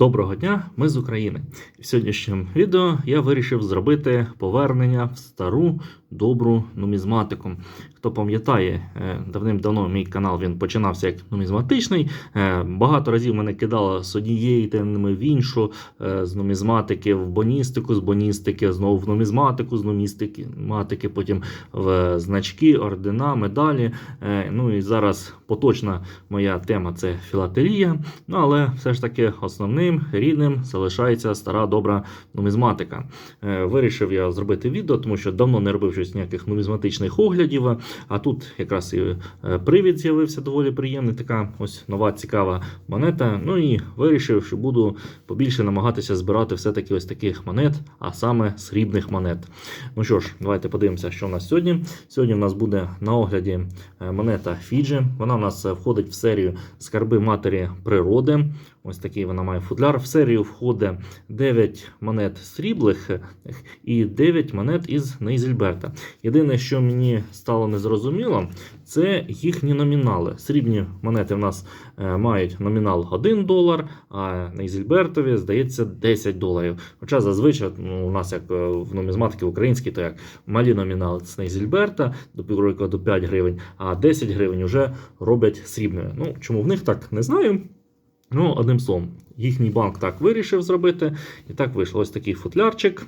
Доброго дня, ми з України. В сьогоднішньому відео я вирішив зробити повернення в стару добру нумізматику. Хто пам'ятає, е, давним-давно мій канал він починався як нумізматичний. Е, Багато разів мене кидало з однієї теми в іншу, е, з нумізматики в боністику, з боністики, знову в нумізматику, з нумістики, матики, потім в значки, ордена, медалі. Ну і зараз поточна моя тема це філателія. Ну але все ж таки основним рідним залишається стара добра нумізматика. Вирішив я зробити відео, тому що давно не робив щось ніяких нумізматичних оглядів. А тут якраз і е, привід з'явився доволі приємний. Така ось нова цікава монета. Ну і вирішив, що буду побільше намагатися збирати все-таки ось таких монет, а саме срібних монет. Ну що ж, давайте подивимося, що у нас сьогодні. Сьогодні у нас буде на огляді е, монета Фіджі. Вона у нас е, входить в серію скарби матері природи. Ось такий вона має футляр. В серію входить 9 монет сріблих і 9 монет із Нейзельберта. Єдине, що мені стало незрозуміло, це їхні номінали. Срібні монети в нас е, мають номінал 1 долар, а Нейзельбертові, здається, 10 доларів. Хоча зазвичай ну, у нас, як е, в нумізматики українській, то як малі номінали з Нейзельберта до півроку до 5 гривень, а 10 гривень вже роблять срібною. Ну, чому в них так не знаю. Ну, одним словом, їхній банк так вирішив зробити. І так вийшло ось такий футлярчик.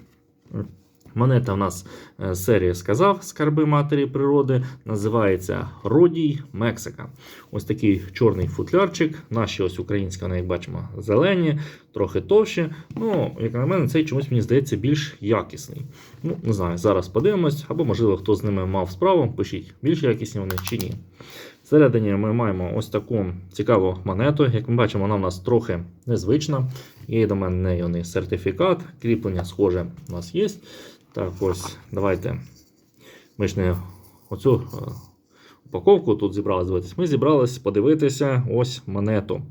Монета у нас е, серія сказав скарби матері природи. Називається Родій Мексика. Ось такий чорний футлярчик. Наші ось українські, вони, як бачимо, зелені, трохи товщі. Ну, як на мене, цей чомусь мені здається більш якісний. Ну, не знаю, зараз подивимось, або, можливо, хто з ними мав справу. Пишіть, більш якісні вони чи ні. Всередині ми маємо ось таку цікаву монету. Як ми бачимо, вона у нас трохи незвична. Є до мене неї сертифікат. Кріплення схоже у нас є. Так, ось, давайте. Ми ж не оцю е, упаковку тут зібрали дивитися. Ми зібрались подивитися ось монету.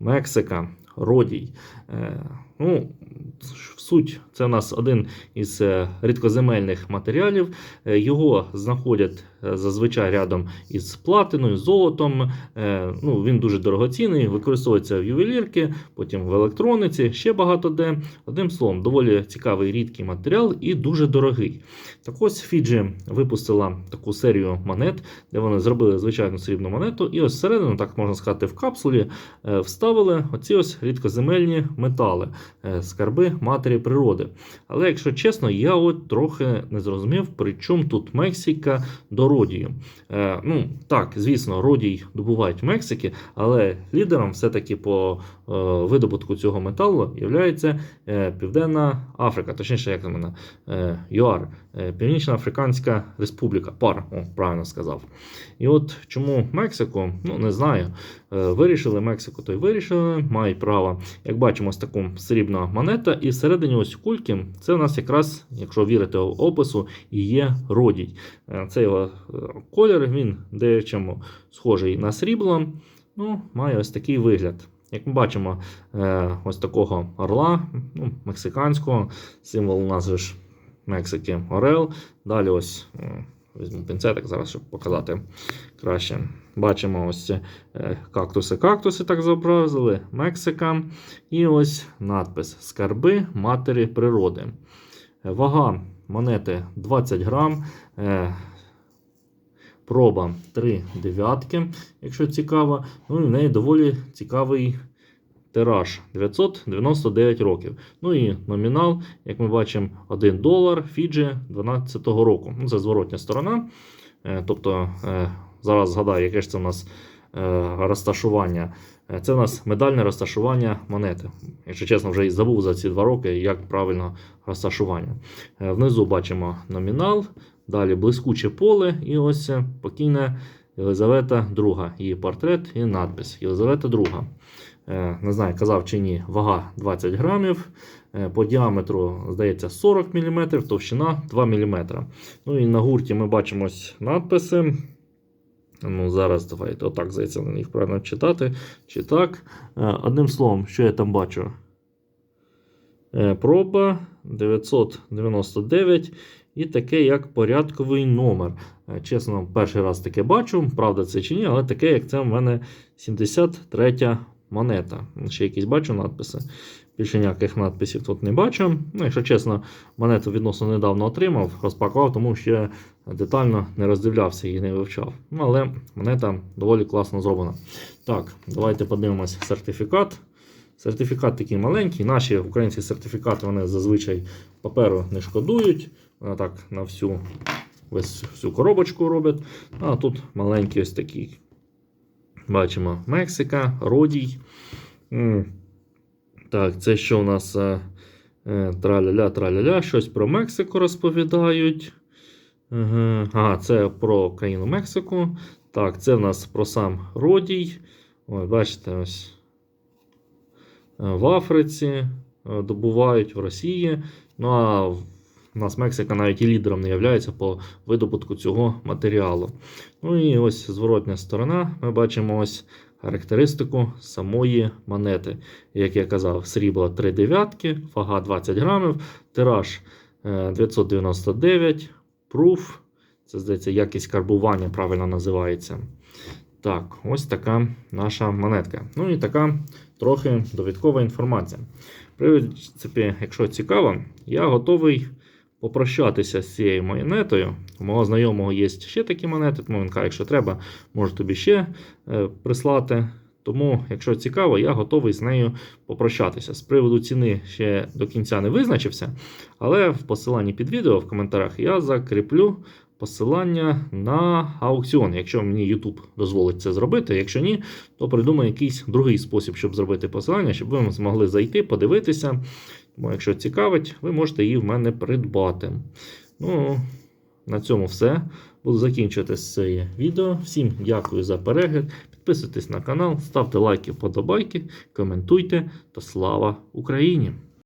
Мексика, Родій. Ну, Суть, це у нас один із е, рідкоземельних матеріалів. Е, Його знаходять е, зазвичай рядом із платиною, золотом. Ну, Він дуже дорогоцінний, використовується в ювелірки, потім в електрониці, ще багато де. Одним словом, доволі цікавий рідкий матеріал і дуже дорогий. Так ось Фіджі випустила таку серію монет, де вони зробили звичайну срібну монету, і ось всередину, так можна сказати, в капсулі вставили оці ось рідкоземельні метали, скарби матері природи. Але якщо чесно, я от трохи не зрозумів, при чому тут Мексика до Родію. Е, ну так, звісно, Родій добувають Мексики, але лідером все-таки по е, видобутку цього металу є е, Південна Африка, точніше, як на е, ЮАР, е, Північна Африканська Республіка, ПАР, о, правильно сказав. І от чому Мексику, ну не знаю. Е, Вирішили Мексику, то й вирішили, мають право. Як бачимо, ось таку срібна монета, і всередині ось кульки, це у нас якраз, якщо вірити опису, і є родій. Е, Це його е, колір, він деячому схожий на срібло. Ну, має ось такий вигляд. Як ми бачимо, е, ось такого орла, ну, мексиканського, символ у нас же ж Мексики Орел. Далі ось е, візьму пінцетик зараз, щоб показати краще. Бачимо ось е, кактуси. Кактуси так зобразили, Мексика. І ось надпис Скарби матері природи. Е, Вага монети 20 грам. е, Проба 3 дев'ятки, якщо цікаво. Ну і в неї доволі цікавий тираж 999 років. Ну і номінал, як ми бачимо, 1 долар Фіджі 12 року. Ну, Це зворотня сторона. Е, Тобто, е, зараз згадаю, яке ж це у нас е, розташування. Це у нас медальне розташування монети. Якщо чесно, вже і забув за ці два роки, як правильно розташування. Внизу бачимо номінал, далі блискуче поле, і ось покійна Єлизавета II. Її портрет і надпис Єлизавета II. Е, Не знаю, казав чи ні, вага 20 грамів. Е, По діаметру, здається, 40 мм, товщина 2 мм. Ну і на гурті ми бачимо надписи. Ну, Зараз давайте отак, здається, на них правильно читати. Чи так. Е, Одним словом, що я там бачу? Проба 999 і таке як порядковий номер. Чесно, перший раз таке бачу, правда це чи ні, але таке, як це в мене 73 монета. Ще якісь бачу надписи. Більше ніяких надписів тут не бачу. Ну, якщо чесно, монету відносно недавно отримав, розпакував, тому ще детально не роздивлявся і не вивчав. Ну, але монета доволі класно зроблена. Так, давайте подивимось сертифікат. Сертифікат такий маленький. Наші українські сертифікати вони зазвичай паперу не шкодують. Вона так на всю, весь, всю коробочку роблять. А тут маленький ось такий. Бачимо Мексика, Родій. Так, це що у нас е, е, траля-ля, траля-ля, щось про Мексику розповідають. Ага, це про країну Мексику. Так, це в нас про сам Родій. Ось, бачите, ось е, в Африці добувають в Росії. Ну а в нас Мексика навіть і лідером не є по видобутку цього матеріалу. Ну і ось зворотня сторона. Ми бачимо ось характеристику самої монети. Як я казав, срібло 3 дев'ятки, вага 20 грамів, тираж е, 999, пруф. Це здається, якість карбування правильно називається. Так, ось така наша монетка. Ну і така трохи довідкова інформація. В принципі, якщо цікаво, я готовий попрощатися з цією монетою. У мого знайомого є ще такі монети, тому він каже, якщо треба, можу тобі ще е, прислати. Тому, якщо цікаво, я готовий з нею попрощатися. З приводу ціни ще до кінця не визначився, але в посиланні під відео в коментарях я закріплю посилання на аукціон, якщо мені YouTube дозволить це зробити. Якщо ні, то придумаю якийсь другий спосіб, щоб зробити посилання, щоб ви змогли зайти, подивитися. Якщо цікавить, ви можете її в мене придбати. Ну, на цьому все. Буду закінчувати це відео. Всім дякую за перегляд. Підписуйтесь на канал, ставте лайки, вподобайки, коментуйте та слава Україні!